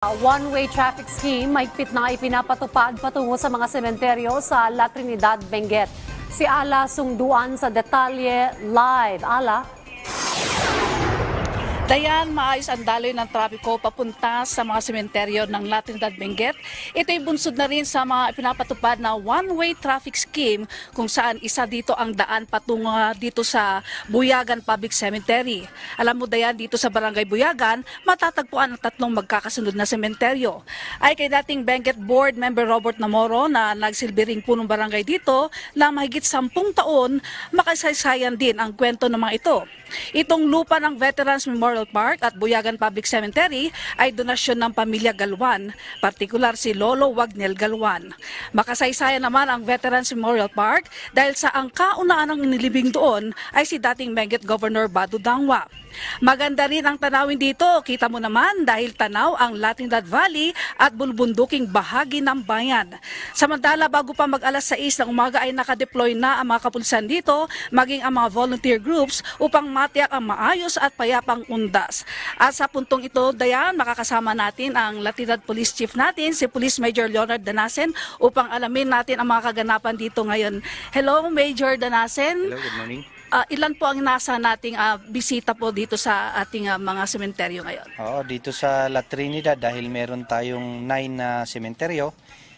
One-way traffic scheme mahigpit na ipinapatupad patungo sa mga sementeryo sa La Trinidad, Benguet. Si Ala sungduan sa detalye live. Ala? Dayan, maayos ang daloy ng trapiko papunta sa mga sementeryo ng La Trinidad Benguet. Ito'y bunsod na rin sa mga pinapatupad na one-way traffic scheme kung saan isa dito ang daan patungo dito sa Buyagan Public Cemetery. Alam mo Dayan, dito sa Barangay Buyagan, matatagpuan ang tatlong magkakasunod na sementeryo. Ay kay dating Benguet Board Member Robert Namoro na nagsilbi ring punong barangay dito na mahigit sampung taon, makasaysayan din ang kwento ng mga ito. Itong lupa ng Veterans Memorial Park at Buyagan Public Cemetery ay donasyon ng pamilya Galwan, partikular si Lolo Wagnel Galwan. Makasaysayan naman ang Veterans Memorial Park dahil sa ang kaunaan ng nilibing doon ay si dating Benguet Governor Badu Dangwa. Maganda rin ang tanawin dito, kita mo naman dahil tanaw ang Latinidad Valley at bulbunduking bahagi ng bayan. Samantala bago pa mag alas 6 ng umaga ay nakadeploy na ang mga kapulisan dito, maging ang mga volunteer groups upang matiyak ang maayos at payapang undas. At sa puntong ito, Dayan, makakasama natin ang Latinidad Police Chief natin, si Police Major Leonard Danasen, upang alamin natin ang mga kaganapan dito ngayon. Hello, Major Danasen. Hello, good morning. Ah, ilan po ang nasa nating ah, bisita po dito sa ating ah, mga sementeryo ngayon? Oo, dito sa La Trinidad dahil meron tayong 9 na sementeryo,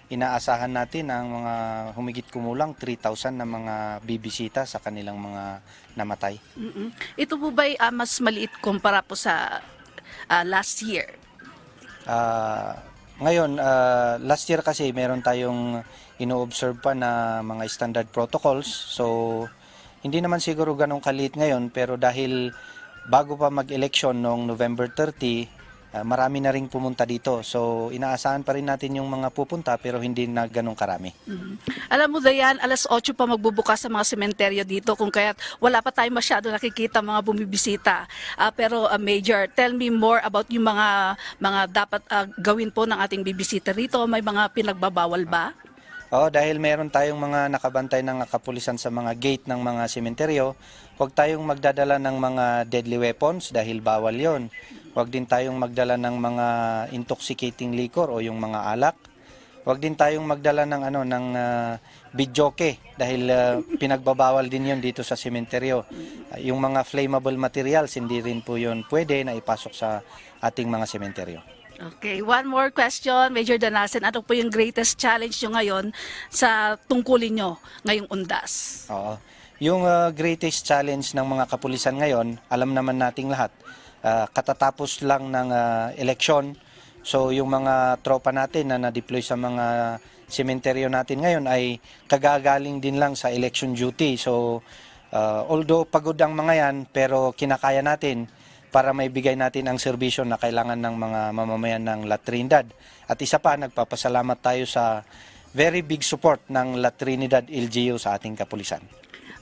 inaasahan natin ang mga humigit kumulang 3,000 na mga bibisita sa kanilang mga namatay. Mm-mm. Ito po ba mas maliit kumpara po sa ah, last year? Ah, ngayon, ah, last year kasi meron tayong ino-observe pa na mga standard protocols. So, hindi naman siguro ganong kalit ngayon pero dahil bago pa mag-election noong November 30, ah, marami na ring pumunta dito. So, inaasahan pa rin natin yung mga pupunta pero hindi na ganong karami. Mhm. Alam mo, Dayan, alas 8 pa magbubukas sa mga sementeryo dito kung kaya't wala pa tayo masyado nakikita mga bumibisita. Ah, pero ah, Major, tell me more about yung mga mga dapat ah, gawin po ng ating bibisita rito. May mga pinagbabawal ba? Oo, dahil meron tayong mga nakabantay ng kapulisan sa mga gate ng mga sementeryo, huwag tayong magdadala ng mga deadly weapons dahil bawal yon. Huwag din tayong magdala ng mga intoxicating liquor o yung mga alak. Huwag din tayong magdala ng ano ng uh, bidyoke dahil ah, pinagbabawal din yon dito sa sementeryo. Ah, yung mga flammable materials hindi rin po yon pwede na ipasok sa ating mga sementeryo. Okay, one more question, Major Danasen. Ano po yung greatest challenge nyo ngayon sa tungkulin nyo ngayong undas? Oo. Yung uh, greatest challenge ng mga kapulisan ngayon, alam naman nating lahat, uh, katatapos lang ng uh, eleksyon. So yung mga tropa natin na na-deploy sa mga sementeryo natin ngayon ay kagagaling din lang sa election duty. So uh, although pagod ang mga yan, pero kinakaya natin para may bigay natin ang serbisyo na kailangan ng mga mamamayan ng La Trinidad. At isa pa, nagpapasalamat tayo sa very big support ng La Trinidad LGU sa ating kapulisan.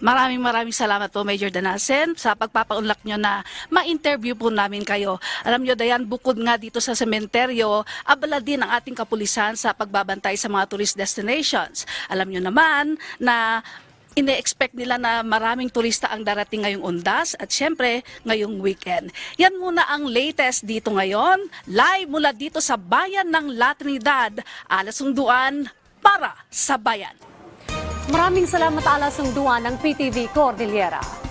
Maraming maraming salamat po Major Danasen sa pagpapaunlak nyo na ma-interview po namin kayo. Alam nyo Dayan, bukod nga dito sa sementeryo, abala din ang ating kapulisan sa pagbabantay sa mga tourist destinations. Alam nyo naman na ine-expect nila na maraming turista ang darating ngayong undas at syempre ngayong weekend. Yan muna ang latest dito ngayon, live mula dito sa bayan ng La Trinidad, Alasunduan para sa bayan. Maraming salamat Ala sungduan ng PTV Cordillera.